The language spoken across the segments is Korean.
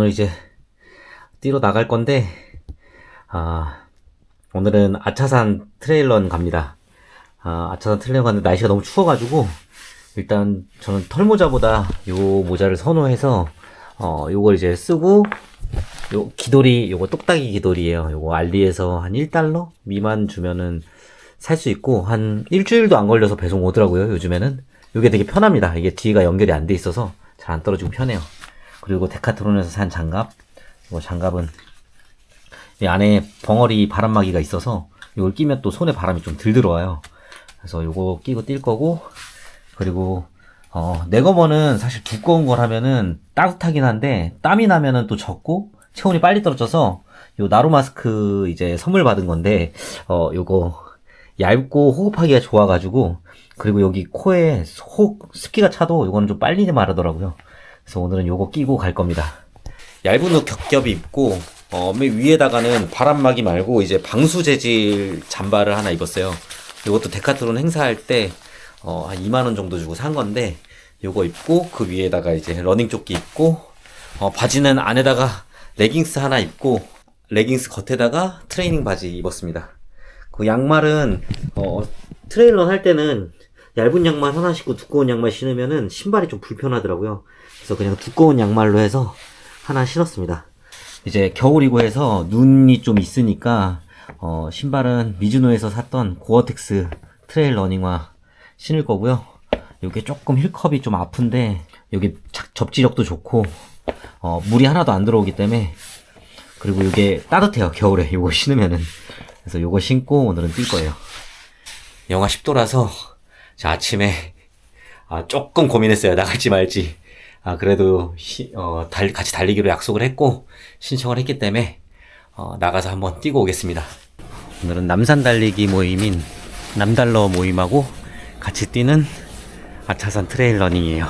오늘 이제 뛰러 나갈 건데, 아, 오늘은 아차산 트레일런 갑니다. 아, 아차산 트레일런 가는데 날씨가 너무 추워가지고, 일단 저는 털모자보다 요 모자를 선호해서, 어, 요걸 이제 쓰고, 요 기돌이, 요거 똑딱이 기돌이에요. 요거 알리에서 한 1달러 미만 주면은 살 수 있고, 한 일주일도 안 걸려서 배송 오더라고요, 요즘에는. 요게 되게 편합니다. 이게 뒤가 연결이 안 돼 있어서 잘 안 떨어지고 편해요. 그리고 데카트론에서 산 장갑. 이 장갑은 이 안에 벙어리 바람막이가 있어서 이걸 끼면 또 손에 바람이 좀덜 들어와요. 그래서 요거 끼고 뛸 거고 그리고 어 네거머는 사실 두꺼운 걸 하면은 따뜻하긴 한데 땀이 나면은 또 젖고 체온이 빨리 떨어져서 요 나루 마스크 이제 선물 받은 건데 어 요거 얇고 호흡하기가 좋아가지고 그리고 여기 코에 호 습기가 차도 요거는 좀 빨리 마르더라고요. 그래서 오늘은 요거 끼고 갈 겁니다. 얇은 옷 겹겹이 입고 어, 맨 위에다가는 바람막이 말고 이제 방수 재질 잠바를 하나 입었어요. 이것도 데카트론 행사할 때 어, 한 2만 원 정도 주고 산 건데 요거 입고 그 위에다가 이제 러닝 조끼 입고 어, 바지는 안에다가 레깅스 하나 입고 레깅스 겉에다가 트레이닝 바지 입었습니다. 그 양말은 어, 트레일런 할 때는 얇은 양말 하나 신고 두꺼운 양말 신으면은 신발이 좀 불편하더라고요. 그래서 그냥 두꺼운 양말로 해서 하나 신었습니다. 이제 겨울이고 해서 눈이 좀 있으니까 어, 신발은 미즈노에서 샀던 고어텍스 트레일 러닝화 신을 거고요. 요게 조금 힐컵이 좀 아픈데 착- 접지력도 좋고 어, 물이 하나도 안 들어오기 때문에 그리고 이게 따뜻해요 겨울에 요거 신으면은 그래서 요거 신고 오늘은 뛸 거예요. 영하 10도라서 아침에 아, 조금 고민했어요. 나갈지 말지. 아, 그래도, 시- 어, 달, 같이 달리기로 약속을 했고, 신청을 했기 때문에, 어, 나가서 한번 뛰고 오겠습니다. 오늘은 남산 달리기 모임인 남달러 모임하고 같이 뛰는 아차산 트레일 러닝이에요.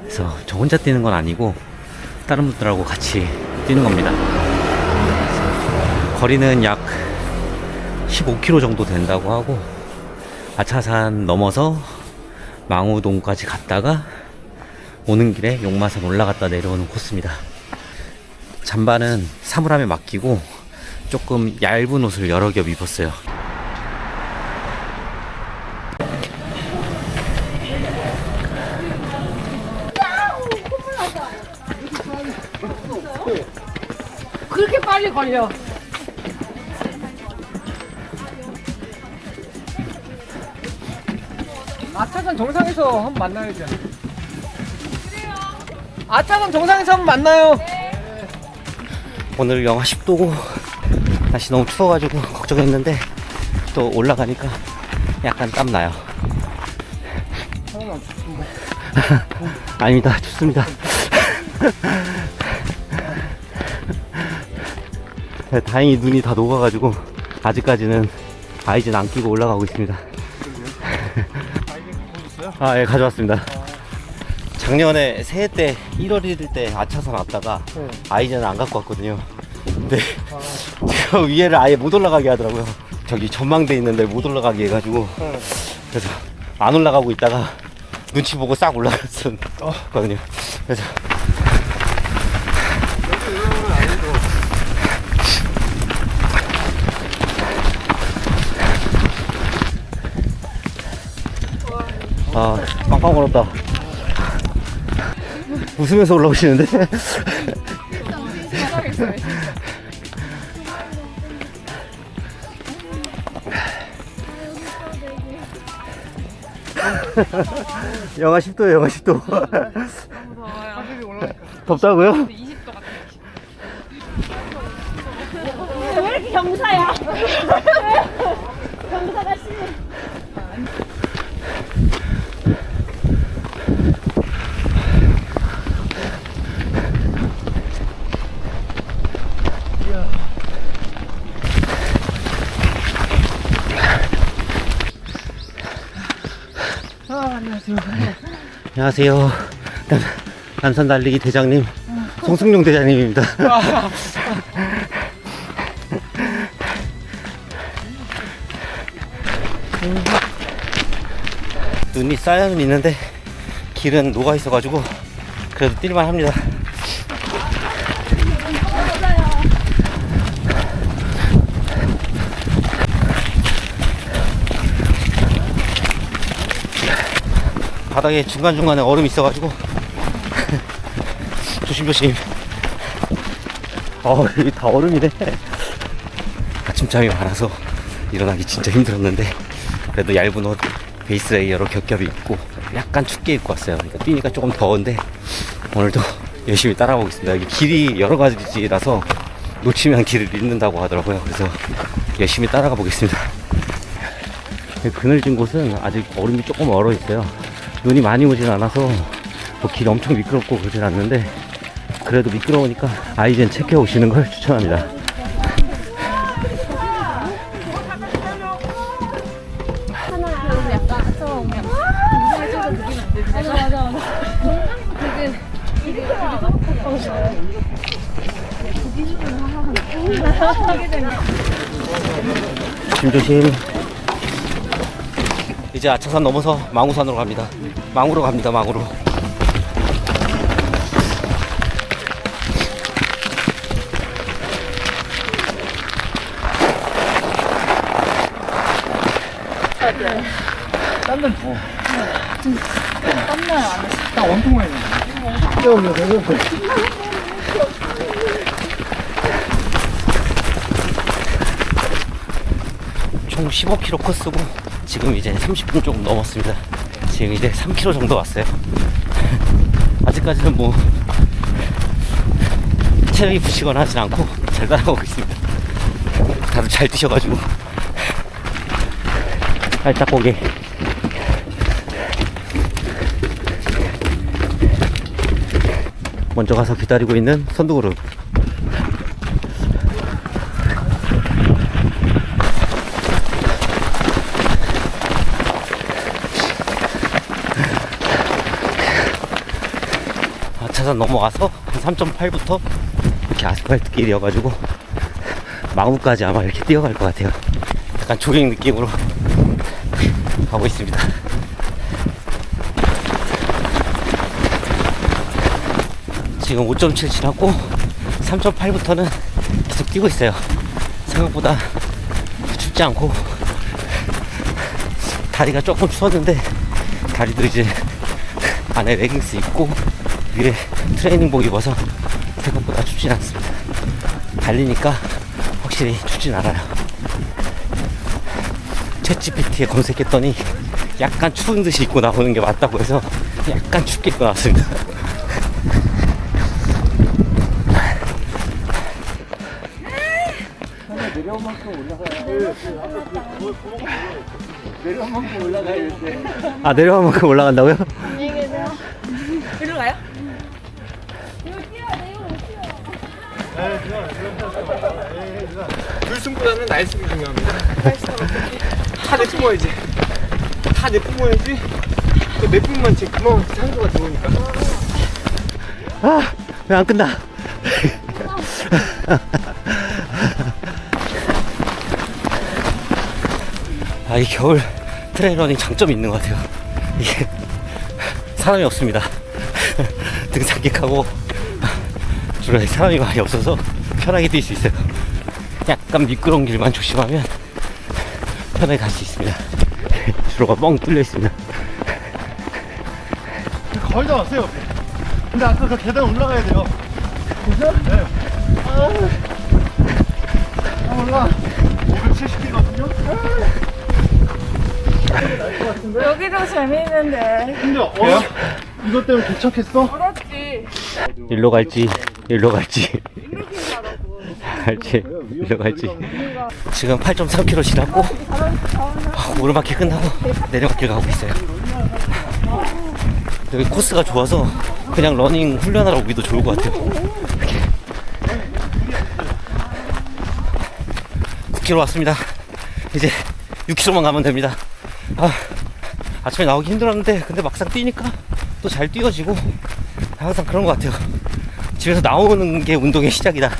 그래서 저 혼자 뛰는 건 아니고, 다른 분들하고 같이 뛰는 겁니다. 거리는 약 15km 정도 된다고 하고, 아차산 넘어서 망우동까지 갔다가 오는 길에 용마산 올라갔다 내려오는 코스입니다. 잠바는 사물함에 맡기고 조금 얇은 옷을 여러 겹 입었어요. 그렇게 빨리 걸려. 아차산 정상에서 한번 만나야죠. 아차산 정상에서 한번 만나요. 오늘 영하 10도고 날씨 너무 추워가지고 걱정했는데 또 올라가니까 약간 땀 나요. 아닙니다. 춥습니다. 네, 다행히 눈이 다 녹아가지고 아직까지는 아이젠 안 끼고 올라가고 있습니다. 아, 예, 가져왔습니다. 작년에 새해 때 1월 1일 때 아차산 왔다가 아이젠을 안 갖고 왔거든요. 근데 저 위에를 아예 못 올라가게 하더라고요. 저기 전망대 있는데 못 올라가게 해가지고 그래서 안 올라가고 있다가 눈치 보고 싹 올라갔었거든요. 그래서 아 빵빵 걸었다. 웃으면서 올라오시는데? 영하 10도에 영하 10도. 덥다고요? 왜 이렇게 경사야? 경사가 심해. 안녕하세요. 남, 남산 달리기 대장님, 송승용 대장님입니다. 눈이 쌓여는 있는데 길은 녹아 있어가지고 그래도 뛸만 합니다. 바닥에 중간중간에 얼음이 있어가지고. 조심조심. 어 여기 다 얼음이네. 아침잠이 많아서 일어나기 진짜 힘들었는데 그래도 얇은 옷 베이스 레이어로 겹겹이 입고 약간 춥게 입고 왔어요. 그러니까 뛰니까 조금 더운데 오늘도 열심히 따라가보겠습니다. 여기 길이 여러 가지라서 놓치면 길을 잃는다고 하더라고요. 그래서 열심히 따라가 보겠습니다. 그늘진 곳은 아직 얼음이 조금 얼어 있어요. 눈이 많이 오진 않아서 뭐 길이 엄청 미끄럽고 그러진 않는데 그래도 미끄러우니까 아이젠 체크해 오시는 걸 추천합니다. 조심조심. 이제 아차산 넘어서 망우산으로 갑니다. 망우로 갑니다. 망우로. 총 15km 코스고 지금 이제 30분 조금 넘었습니다. 지금 이제 3km 정도 왔어요. 아직까지는 뭐 체력이 부시거나 하진 않고 잘 따라가고 있습니다. 다들 잘 뛰셔가지고 살짝 고개 먼저 가서 기다리고 있는 선두그룹 아차산 넘어가서 한 3.8부터 이렇게 아스팔트 길이어가지고 마구까지 아마 이렇게 뛰어갈 것 같아요. 약간 조깅 느낌으로 가고 있습니다. 지금 5.7 지났고 3.8부터는 계속 뛰고 있어요. 생각보다 춥지 않고 다리가 조금 추웠는데 다리도 이제 안에 레깅스 입고 위에 트레이닝복 입어서 생각보다 춥진 않습니다. 달리니까 확실히 춥진 않아요. 챗GPT에 검색했더니 약간 추운 듯이 입고 나오는 게 맞다고 해서 약간 춥게 입고 나왔습니다. 아 내려간 만큼 올라간다고요? 일로 가요? 결승보다는 날씨가 중요합니다. 다 내뿜어야지. 다 내뿜어야지. 그 내뿜만 제 그만 산소가 들어오니까. 아, 왜 안 끝나? 아, 이 겨울 트레이러닝 장점이 있는 것 같아요. 이게 사람이 없습니다. 등산객하고 주변에 사람이 많이 없어서 편하게 뛸 수 있어요. 약간 미끄러운 길만 조심하면 편하게 갈 수 있습니다. 주로가 뻥 뚫려 있습니다. 거의 다 왔어요. 근데 아까 그 계단 올라가야 돼요. 그죠? 네. 아, 올라. 570kg거든요. 여기도 재밌는데 근데 어? 이것 때문에 도착했어? 그렇지 일로 갈지 일로 갈지. 갈지 일로 갈지. 지금 8.3km 지났고 아, 오르막길 끝나고 내려막길 가고 있어요. 여기 코스가 좋아서 그냥 러닝 훈련하러 오기도 좋을 것 같아요. 이렇게. 9km 왔습니다. 이제 6km만 가면 됩니다. 아, 아침에 나오기 힘들었는데 근데 막상 뛰니까 또 잘 뛰어지고 항상 그런 것 같아요. 집에서 나오는 게 운동의 시작이다.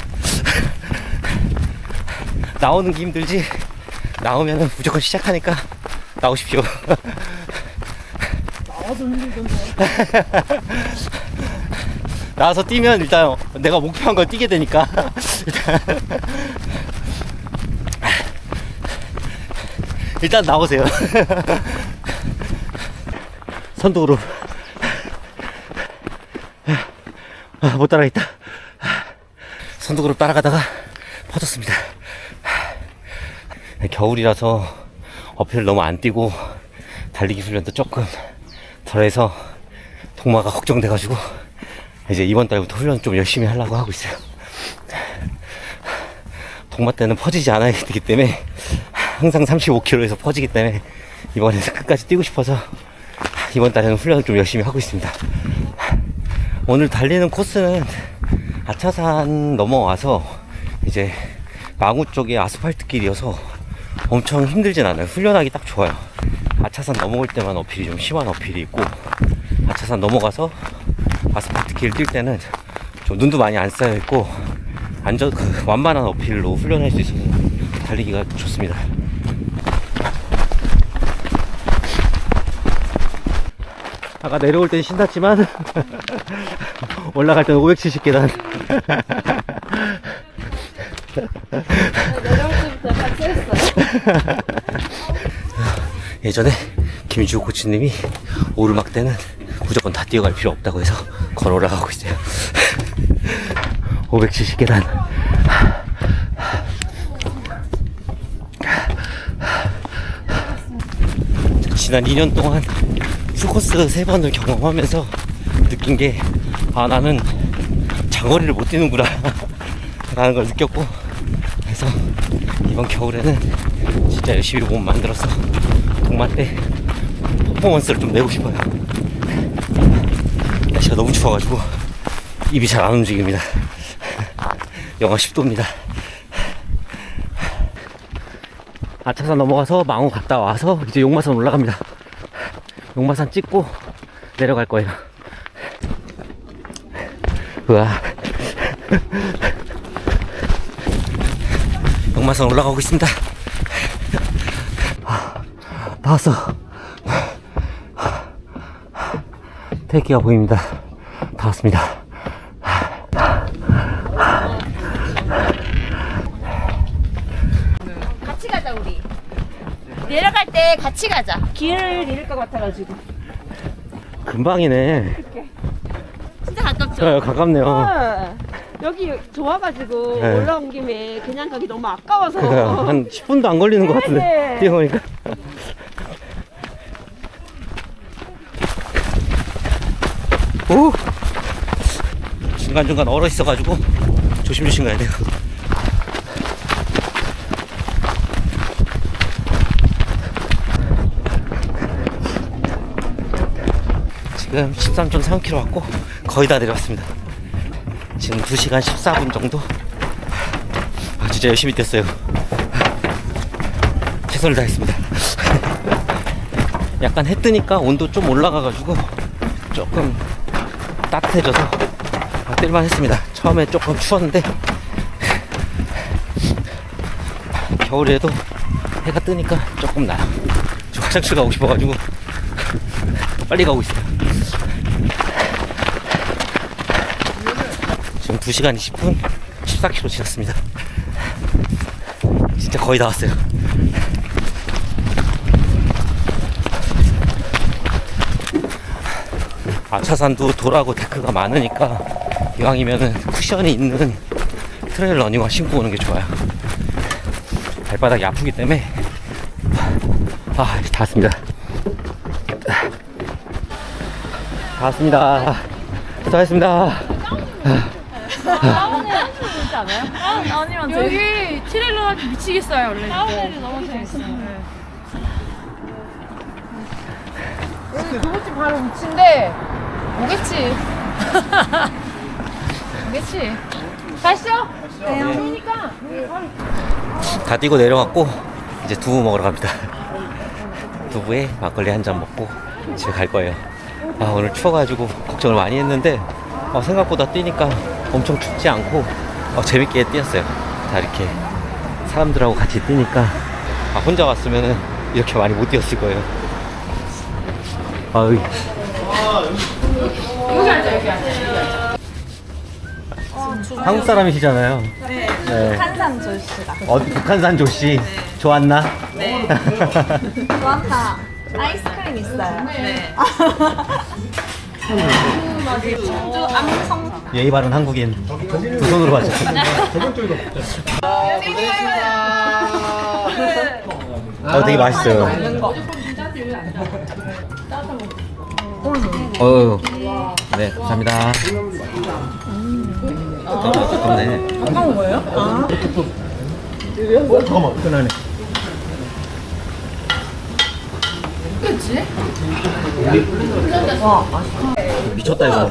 나오는 게 힘들지 나오면은 무조건 시작하니까 나오십시오. 나와도 힘들던데. 나와서 뛰면 일단 내가 목표한 걸 뛰게 되니까 일단 일단 나오세요. 선두그룹. 아, 못 따라가겠다. 선두그룹 따라가다가 퍼졌습니다. 겨울이라서 어필을 너무 안 뛰고 달리기 훈련도 조금 덜해서 동마가 걱정돼가지고 이제 이번 달부터 훈련 좀 열심히 하려고 하고 있어요. 동마 때는 퍼지지 않아야 되기 때문에 항상 35km에서 퍼지기 때문에 이번에는 끝까지 뛰고 싶어서 이번 달에는 훈련을 좀 열심히 하고 있습니다. 오늘 달리는 코스는 아차산 넘어와서 이제 망우 쪽에 아스팔트 길이어서 엄청 힘들진 않아요. 훈련하기 딱 좋아요. 아차산 넘어올 때만 어필이 좀 심한 어필이 있고 아차산 넘어가서 아스팔트 길 뛸 때는 좀 눈도 많이 안 쌓여 있고 안전 그 완만한 어필로 훈련할 수 있어서 달리기가 좋습니다. 아까 내려올 땐 신났지만 올라갈 때는 570계단 내려올 때부터 같이 했어요. 예전에 김주호 코치님이 오르막 때는 무조건 다 뛰어갈 필요 없다고 해서 걸어 올라가고 있어요. 570계단. 지난 2년 동안 풀코스 세 번을 경험하면서 느낀 게, 아, 나는 장거리를 못 뛰는구나. 라는 걸 느꼈고, 그래서 이번 겨울에는 진짜 열심히 몸 만들어서 동마 때 퍼포먼스를 좀 내고 싶어요. 날씨가 너무 추워가지고 입이 잘 안 움직입니다. 영하 10도입니다. 아차산 넘어가서 망호 갔다 와서 이제 용마산 올라갑니다. 용마산 찍고 내려갈 거예요. 우와. 용마산 올라가고 있습니다. 다 왔어. 태기가 보입니다. 다 왔습니다. 내려갈 때 같이 가자. 길을 잃을 것 같아가지고. 금방이네. 진짜 가깝죠? 저 가깝네요. 아, 여기 좋아가지고 네. 올라온 김에 그냥 가기 너무 아까워서 그러니까 한 10분도 안 걸리는 것 같은데 네. 뛰어보니까. 오. 중간 중간 얼어 있어가지고 조심조심 가야 돼요. 지금 13.3km 왔고 거의 다 내려왔습니다. 지금 2시간 14분 정도 아, 진짜 열심히 뛰었어요. 최선을 다했습니다. 약간 해 뜨니까 온도 좀 올라가가지고 조금 따뜻해져서 아, 뛸만 했습니다. 처음에 조금 추웠는데 겨울에도 해가 뜨니까 조금 나요. 저 화장실 가고 싶어가지고 빨리 가고 있어요. 지금 2시간 20분 14km 지났습니다. 진짜 거의 다 왔어요. 아차산도 돌하고 데크가 많으니까 이왕이면은 쿠션이 있는 트레일 러닝화 신고 오는 게 좋아요. 발바닥이 아프기 때문에 아, 다 왔습니다. 다 왔습니다. 수고하셨습니다. 아니면 여기 트레일러 하기 미치겠어요 원래. 다운힐이 너무 재밌어요. 여기 그곳이 바로 위치인데 오겠지. 오겠지. 가시죠. 그러니까 다 뛰고 내려갔고 이제 두부 먹으러 갑니다. 두부에 막걸리 한 잔 먹고 집에 갈 거예요. 아 오늘 추워가지고 걱정을 많이 했는데 어, 생각보다 뛰니까 엄청 춥지 않고 어, 재밌게 뛰었어요. 다 이렇게 사람들하고 같이 뛰니까 아, 혼자 왔으면은 이렇게 많이 못 뛰었을 거예요. 아 여기 여기 앉아 여기 앉아. 한국 사람이시잖아요. 네. 한산 조씨가 어디 북한산 조씨 좋았나? 좋았다 아이스크림 있어요. 네. 예의 바른 한국인 두 손으로 가죠. 어, 되게 맛있어요. 어유. 네, 감사합니다. 어, 두껍네. 잠깐만 끝 나네 미쳤다 이거.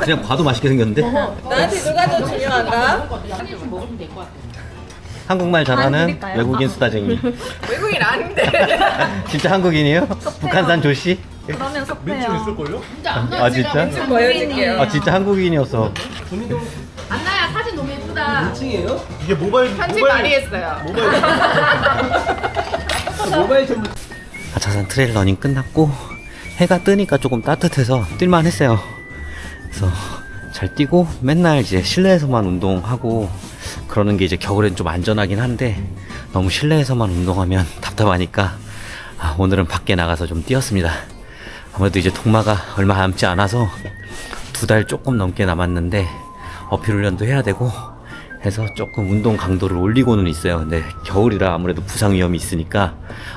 그냥 봐도 맛있게 생겼는데? 나한테 누가 더 중요한가? 한국말 잘하는 외국인 수다쟁이. 외국인 아닌데. 진짜 한국인이에요? 북한산 조씨? 그러면 섭해요. 있을걸요? 아 진짜? 보여줄게요. 아 진짜 한국인이었어. 안나야 사진 너무 예쁘다. 이게 모바일 편집 모바일 많이 했어요. 모바일 전문 아차산 트레일 러닝 끝났고 해가 뜨니까 조금 따뜻해서 뛸만 했어요. 그래서 잘 뛰고 맨날 이제 실내에서만 운동하고 그러는 게 이제 겨울엔 좀 안전하긴 한데 너무 실내에서만 운동하면 답답하니까 아, 오늘은 밖에 나가서 좀 뛰었습니다. 아무래도 이제 동마가 얼마 남지 않아서 두 달 조금 넘게 남았는데 어필 훈련도 해야 되고 해서 조금 운동 강도를 올리고는 있어요. 근데 겨울이라 아무래도 부상 위험이 있으니까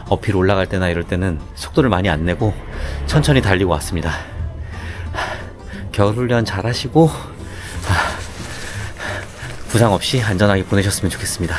어필 올라갈 때나 이럴 때는 속도를 많이 안 내고 천천히 달리고 왔습니다. 겨울 훈련 잘 하시고 부상 없이 안전하게 보내셨으면 좋겠습니다.